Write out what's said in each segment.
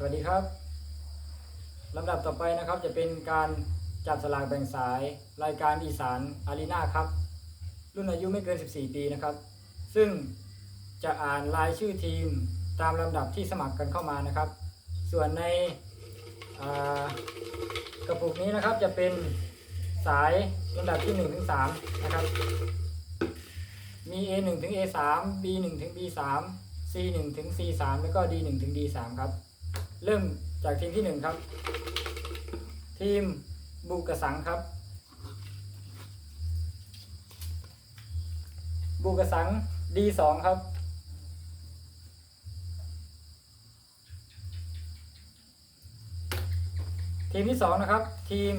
สวัสดีครับลำดับต่อไปนะครับจะเป็นการจับสลากแบ่งสาย รายการอีสานอารีนาครับ รุ่นอายุไม่เกิน 14 ปีนะครับ ซึ่งจะอ่านรายชื่อทีมตามลำดับที่สมัครกันเข้ามานะครับ ส่วนในกระปุกนี้นะครับจะเป็นสายลำดับที่1ถึง3นะครับ มี A 1 ถึง A 3 B 1 ถึง B 3 C 1 ถึง C 3 แล้วก็ D 1 ถึง D 3 ครับ เริ่มจากทีมที่1ครับ ทีมบุกกระสังครับ บุกกระสัง D 2ครับ ทีมที่2นะครับ ทีม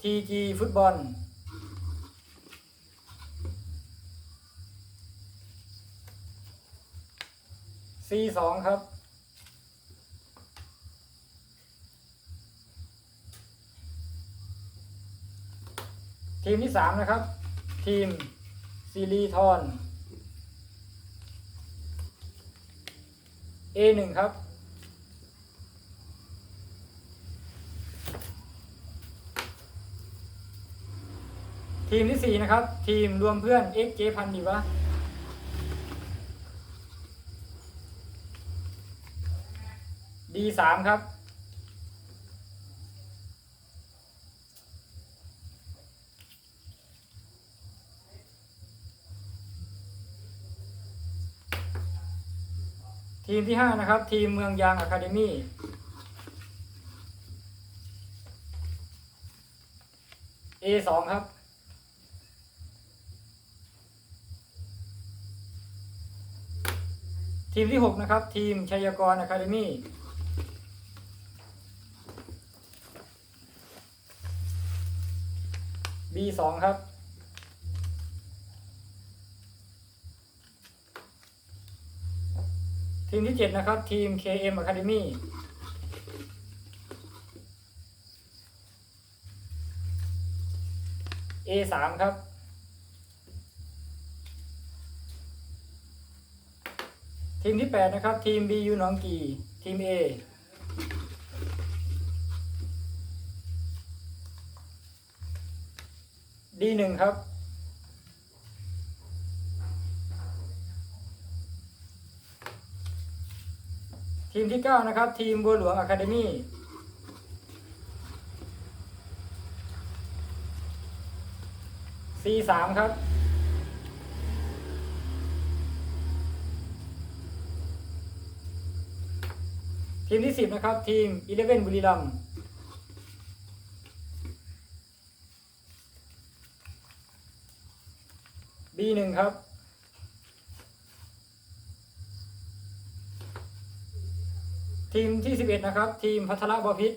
TG ฟุตบอล C สองครับ ทีมที่สามนะครับ ทีมซีรีทอน A หนึ่งครับ ทีมที่สี่นะครับ ทีมรวมเพื่อน X เจพันดีวะ D สามครับ ทีมที่ห้านะครับ ทีมเมืองยางอะคาเดมี่เอสองครับทีมที่หกนะครับ ทีมชัยกรอะคาเดมี่ B สองครับ ทีมที่เจ็ดนะครับ ทีม KM Academy A สามครับ ทีมที่แปดนะครับ ทีม BU หนองกี ทีม A D หนึ่งครับ ทีมที่ 9 นะครับ ทีมบัวหลวงอะคาเดมี่ซีสามครับทีมที่ 10 นะครับ ทีมอีเลเว่นบุรีรัมย์บีหนึ่งครับ ทีมที่11นะครับ ทีมพัทรบพิษ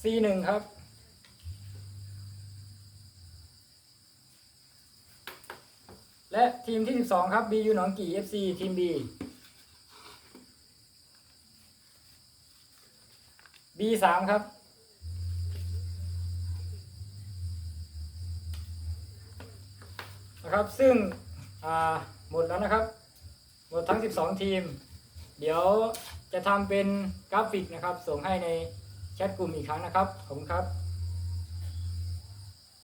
ซีหนึ่งครับและทีมที่ 12 ครับ BU หนองกี่ FC ทีม B B สามครับ นะครับ ซึ่ง อ่า หมดแล้วนะครับ หมดทั้ง 12 ทีม เดี๋ยวจะทำเป็นกราฟิกนะครับ ส่งให้ในแชทกลุ่มอีกครั้งนะครับ ขอบคุณครับ